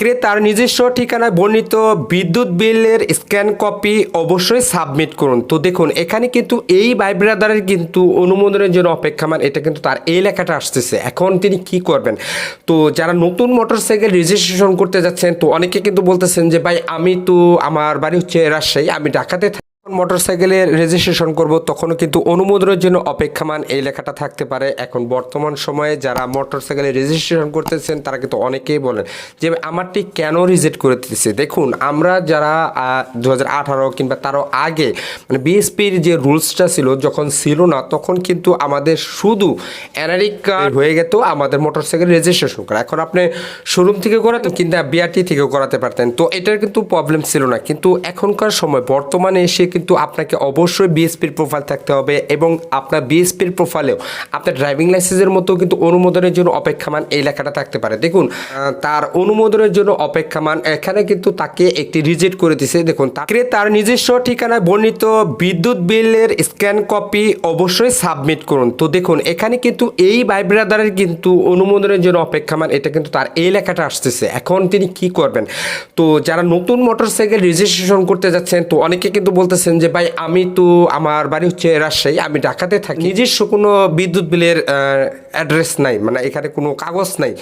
ক্রেতার নিজস্ব ঠিকানায় বর্ণিত বিদ্যুৎ বিলের স্ক্যান কপি অবশ্যই সাবমিট করুন। তো দেখুন, এখানে কিন্তু এই ভাই ব্রাদারের কিন্তু অনুমোদনের জন্য অপেক্ষা অপেক্ষামান, এটা কিন্তু তার এই লেখাটা আসতেছে। এখন তিনি কি করবেন? তো যারা নতুন মোটরসাইকেল রেজিস্ট্রেশন করতে যাচ্ছেন, তো অনেকে কিন্তু বলতেছেন যে, ভাই, আমি তো আমার বাড়ি হচ্ছে রাজশাহী, আমি ঢাকাতে মোটরসাইকেলের রেজিস্ট্রেশন করব, তখনও কিন্তু অনুমোদনের জন্য অপেক্ষামান এই লেখাটা থাকতে পারে। এখন বর্তমান সময়ে যারা মোটরসাইকেলের রেজিস্ট্রেশন করতেছেন, তারা কিন্তু অনেকেই বলেন যে, আমারটি কেন রিজেক্ট করে দিতেছে? দেখুন, আমরা যারা দু হাজার আঠারো কিংবা তারও আগে মানে বিএসপির যে রুলসটা ছিল, যখন ছিল না, তখন কিন্তু আমাদের শুধু এনআরই কার্ড হয়ে গেত, আমাদের মোটরসাইকেল রেজিস্ট্রেশন করা। এখন আপনি শোরুম থেকে করাতেন কিংবা বিআরটি থেকেও করাতে পারতেন, তো এটার কিন্তু প্রবলেম ছিল না। কিন্তু এখনকার সময়, বর্তমানে এসে কিন্তু আপনাকে অবশ্যই বিএসপির প্রোফাইল থাকতে হবে এবং আপনার বিএসপির প্রোফাইলেও আপনার ড্রাইভিং লাইসেন্সের মতো কিন্তু অনুমোদনের জন্য অপেক্ষামান এই লেখাটা থাকতে পারে। দেখুন তার অনুমোদনের জন্য অপেক্ষামান এখানে কিন্তু তাকে একটি রিজেক্ট করে দিছে। দেখুন তাকে তার নিজস্ব ঠিকানায় বর্ণিত বিদ্যুৎ বিলের স্ক্যান কপি অবশ্যই সাবমিট করুন। তো দেখুন, এখানে কিন্তু এই ভাই ব্রাদারের কিন্তু অনুমোদনের জন্য অপেক্ষামান এটা কিন্তু তার এই লেখাটা আসতেছে। এখন তিনি কি করবেন? তো যারা নতুন মোটরসাইকেল রেজিস্ট্রেশন করতে যাচ্ছেন, তো অনেকে কিন্তু বলতেছেন যে, ভাই, আমি তো আমার বাড়ি হচ্ছে রাজশাহী, আমি ঢাকাতে থাকি। নিজস্ব কোনো বিদ্যুৎ বিলের অ্যাড্রেস নাই মানে এখানে কোনো কাগজ নাই।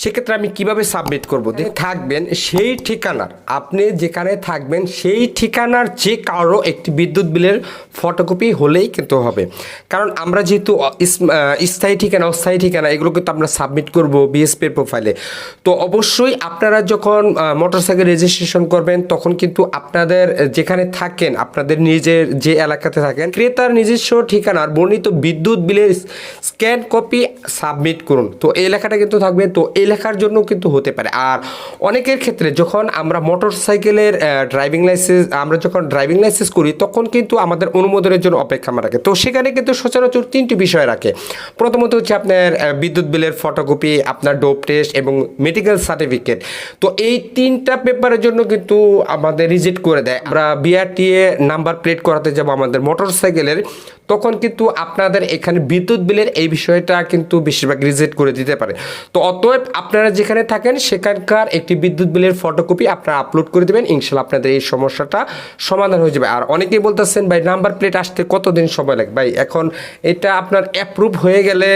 সেক্ষেত্রে আমি কীভাবে সাবমিট করব? থাকবেন সেই ঠিকানার, আপনি যেখানে থাকবেন সেই ঠিকানার যে কারও একটি বিদ্যুৎ বিলের ফটোকপি হলেই কিন্তু হবে। কারণ আমরা যেহেতু স্থায়ী ঠিকানা, অস্থায়ী ঠিকানা, এগুলো কিন্তু আমরা সাবমিট করব বিএসপির প্রোফাইলে তো অবশ্যই আপনারা যখন মোটরসাইকেল রেজিস্ট্রেশন করবেন, তখন কিন্তু আপনাদের যেখানে থাকেন, আপনাদের নিজের যে এলাকাতে থাকেন, ক্রেতার নিজস্ব ঠিকানার বর্ণিত বিদ্যুৎ বিলের স্ক্যান কপি সাবমিট করুন। তো এই লেখাটা কিন্তু থাকবে, তো এই লেখার জন্য কিন্তু হতে পারে। আর অনেকের ক্ষেত্রে যখন আমরা মোটর সাইকেলের ড্রাইভিং লাইসেন্স আমরা যখন ড্রাইভিং লাইসেন্স করি, তখন কিন্তু আমাদের অনুমোদনের জন্য অপেক্ষা রাখে। তো সেখানে কিন্তু সচরাচর তিনটি বিষয় রাখে। প্রথমত হচ্ছে আপনার বিদ্যুৎ বিলের ফটোকপি আপনার ডোপ টেস্ট এবং মেডিকেল সার্টিফিকেট তো এই তিনটা পেপারের জন্য কিন্তু আমাদের রিজেক্ট করে দেয়। আমরা বিআরটিএ নাম্বার প্লেট করাতে যাব আমাদের মোটর সাইকেলের তখন কিন্তু আপনাদের এখানে বিদ্যুৎ বিলের এই বিষয়টা কিন্তু বেশিরভাগ রিজেক্ট করে দিতে পারে। তো অতএব আপনারা যেখানে থাকেন, সেখানকার একটি বিদ্যুৎ বিলের ফটোকপি আপনারা আপলোড করে দেবেন, ইনশাল্লাহ আপনাদের এই সমস্যাটা সমাধান হয়ে যাবে। আর অনেকেই বলতেছেন, ভাই নাম্বার প্লেট আসতে কতদিন সময় লাগবে ভাই, এখন এটা আপনার অ্যাপ্রুভ হয়ে গেলে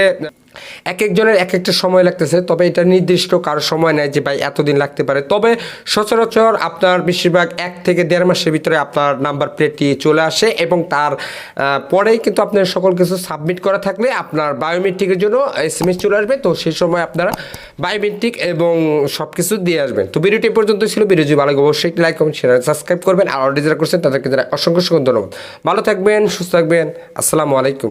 এক একজনের এক একটা সময় লাগতেছে, তবে এটা নির্দিষ্ট কারও সময় নেয় যে ভাই এতদিন লাগতে পারে। তবে সচরাচর আপনার বেশিরভাগ এক থেকে দেড় মাসের ভিতরে আপনার নাম্বার প্লেটটি চলে আসে এবং তার পরেই কিন্তু আপনার সকল কিছু সাবমিট করা থাকলে আপনার বায়োমেট্রিকের জন্য এস এম এস চলে আসবে। তো সেই সময় আপনারা বায়োমেট্রিক এবং সব কিছু দিয়ে আসবেন। তো ভিডিওটি পর্যন্ত ছিল। ভিডিও যদি ভালো অবশ্যই একটি লাইক, কমেন্ট শেয়ার সাবস্ক্রাইব করবেন। আর অলরেডি যারা করছেন তাদেরকে যারা অসংখ্য অসংখ্য ধন্যবাদ। ভালো থাকবেন, সুস্থ থাকবেন। আসসালামু আলাইকুম।